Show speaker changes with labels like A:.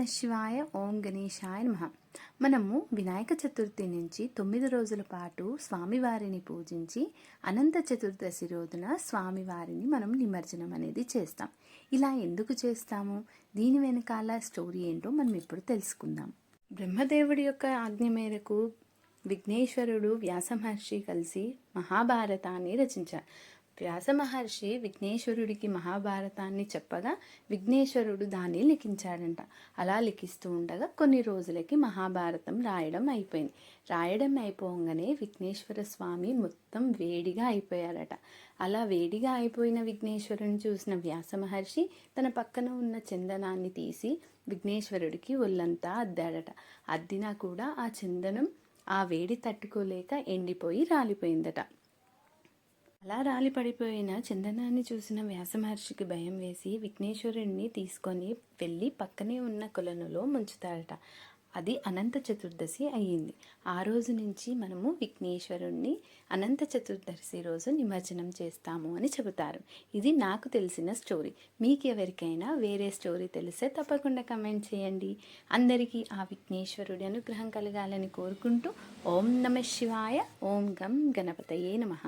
A: నమ శివాయ ఓం గణేశాయ నమ. మనము వినాయక చతుర్థి నుంచి తొమ్మిది రోజుల పాటు స్వామివారిని పూజించి అనంత చతుర్దశి రోజున స్వామివారిని మనం నిమజ్జనం అనేది చేస్తాం. ఇలా ఎందుకు చేస్తాము? దీని వెనకాల స్టోరీ ఏంటో మనం ఇప్పుడు తెలుసుకుందాం. బ్రహ్మదేవుడి యొక్క ఆజ్ఞ మేరకు విఘ్నేశ్వరుడు వ్యాసమహర్షి కలిసి మహాభారతాన్ని రచించారు. వ్యాస మహర్షి విఘ్నేశ్వరుడికి మహాభారతాన్ని చెప్పగా విఘ్నేశ్వరుడు దాన్ని లిఖించాడంట. అలా లిఖిస్తూ ఉండగా కొన్ని రోజులకి మహాభారతం రాయడం అయిపోయింది. రాయడం అయిపోగానే విఘ్నేశ్వర స్వామి మొత్తం వేడిగా అయిపోయారట. అలా వేడిగా అయిపోయిన విఘ్నేశ్వరుని చూసిన వ్యాస మహర్షి తన పక్కన ఉన్న చందనాన్ని తీసి విఘ్నేశ్వరుడికి ఒళ్ళంతా అద్దాడట. అద్దినా కూడా ఆ చందనం ఆ వేడి తట్టుకోలేక ఎండిపోయి రాలిపోయిందట. అలా రాలి పడిపోయిన చందనాన్ని చూసిన వ్యాసమహర్షికి భయం వేసి విఘ్నేశ్వరుడిని తీసుకొని వెళ్ళి పక్కనే ఉన్న కొలనులో ముంచుతాడట అది అనంత చతుర్దశి అయ్యింది. ఆ రోజు నుంచి మనము విఘ్నేశ్వరుణ్ణి అనంత చతుర్దశి రోజు నిమజ్జనం చేస్తాము అని చెబుతారు. ఇది నాకు తెలిసిన స్టోరీ. మీకు ఎవరికైనా వేరే స్టోరీ తెలిస్తే తప్పకుండా కమెంట్ చేయండి. అందరికీ ఆ విఘ్నేశ్వరుడి అనుగ్రహం కలగాలని కోరుకుంటూ ఓం నమ శివాయ ఓం గం గణపతయే నమః.